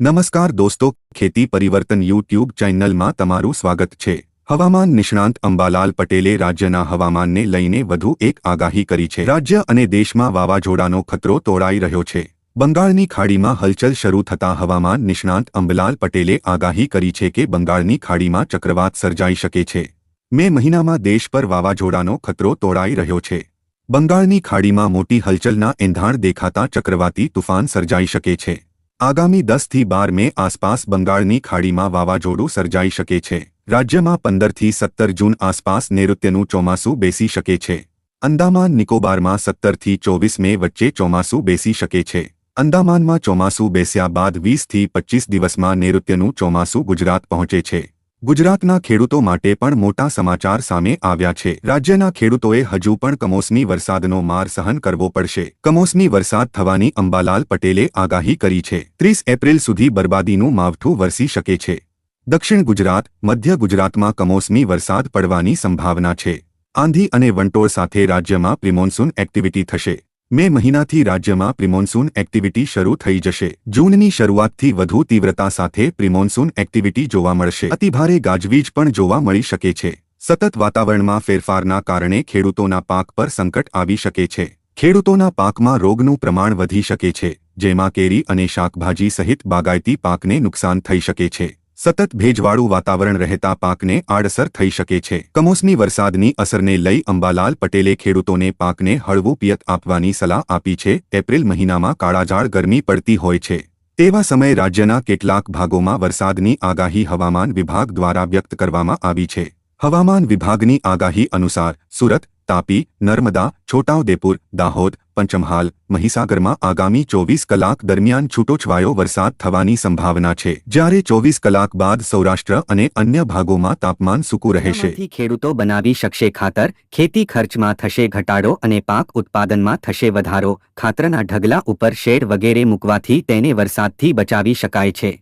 નમસ્કાર દોસ્તો, ખેતી પરિવર્તન યુટ્યુબ ચેનલમાં તમારું સ્વાગત છે. હવામાન નિષ્ણાંત અંબાલાલ પટેલે રાજ્યના હવામાનને લઈને વધુ એક આગાહી કરી છે. રાજ્ય અને દેશમાં વાવાઝોડાનો ખતરો તોડાઈ રહ્યો છે. બંગાળની ખાડીમાં હલચલ શરૂ થતા હવામાન નિષ્ણાંત અંબલાલ પટેલે આગાહી કરી છે કે બંગાળની ખાડીમાં ચક્રવાત સર્જાઈ શકે છે. મે મહિનામાં દેશ પર વાવાઝોડાનો ખતરો તોડાઈ રહ્યો છે. બંગાળની ખાડીમાં મોટી હલચલના એંધાણ દેખાતા ચક્રવાતી તુફાન સર્જાઈ શકે છે. આગામી દસથી બાર મે આસપાસ બંગાળની ખાડીમાં વાવાઝોડું સર્જાઈ શકે છે. રાજ્યમાં પંદરથી સત્તર જૂન આસપાસ નૈઋત્યનું ચોમાસું બેસી શકે છે. અંદામાન નિકોબારમાં સત્તરથી ચોવીસ મે વચ્ચે ચોમાસું બેસી શકે છે. અંદામાનમાં ચોમાસું બેસ્યા બાદ વીસથી પચ્ચીસ દિવસમાં નૈઋત્યનું ચોમાસું ગુજરાત પહોંચે છે. ગુજરાતના ખેડૂતો માટે પણ મોટા સમાચાર સામે આવ્યા છે. રાજ્યના ખેડૂતોએ હજુ પણ કમોસમી વરસાદનો માર સહન કરવો પડશે. કમોસમી વરસાદ થવાની અંબાલાલ પટેલે આગાહી કરી છે. ત્રીસ એપ્રિલ સુધી બરબાદીનું માવઠું વરસી શકે છે. દક્ષિણ ગુજરાત, મધ્ય ગુજરાતમાં કમોસમી વરસાદ પડવાની સંભાવના છે. આંધી અને વંટોળ સાથે રાજ્યમાં પ્રિમોન્સૂન એક્ટિવિટી થશે. મે મહિનાથી રાજ્યમાં પ્રિમોન્સૂન એક્ટિવિટી શરૂ થઈ જશે. જૂનની શરૂઆતથી વધુ તીવ્રતા સાથે પ્રિમોન્સૂન એક્ટિવિટી જોવા મળશે. અતિભારે ગાજવીજ પણ જોવા મળી શકે છે. સતત વાતાવરણમાં ફેરફારના કારણે ખેડૂતોના પાક પર સંકટ આવી શકે છે. ખેડૂતોના પાકમાં રોગનું પ્રમાણ વધી શકે છે, જેમાં કેરી અને શાકભાજી સહિત બાગાયતી પાકને નુકસાન થઈ શકે છે. સતત ભેજવાળું વાતાવરણ રહેતા પાકને આડઅસર થઈ શકે છે. કમોસમી વરસાદની અસરને લઈ અંબાલાલ પટેલે ખેડૂતોને પાકને હળવું પિયત આપવાની સલાહ આપી છે. એપ્રિલ મહિનામાં કાળાજાળ ગરમી પડતી હોય છે. તેવા સમયે રાજ્યના કેટલાક ભાગોમાં વરસાદની આગાહી હવામાન વિભાગ દ્વારા વ્યક્ત કરવામાં આવી છે. હવામાન વિભાગની આગાહી અનુસાર સુરત તાપી, નર્મદા, છોટાઉદેપુર, દાહોદ, પંચમહાલ, મહીસાગરમાં આગામી ચોવીસ કલાક દરમિયાન છૂટોછવાયો વરસાદ થવાની સંભાવના છે. જ્યારે ચોવીસ કલાક બાદ સૌરાષ્ટ્ર અને અન્ય ભાગોમાં તાપમાન સૂકું રહેશે. ખેડૂતો બનાવી શકશે ખાતર, ખેતી ખર્ચમાં થશે ઘટાડો અને પાક ઉત્પાદનમાં થશે વધારો, ખાતરના ઢગલા ઉપર શેડ વગેરે મૂકવાથી તેને વરસાદથી બચાવી શકાય છે.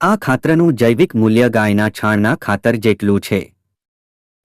આ ખાતરનું જૈવિક મૂલ્ય ગાયના છાણના ખાતર જેટલું છે.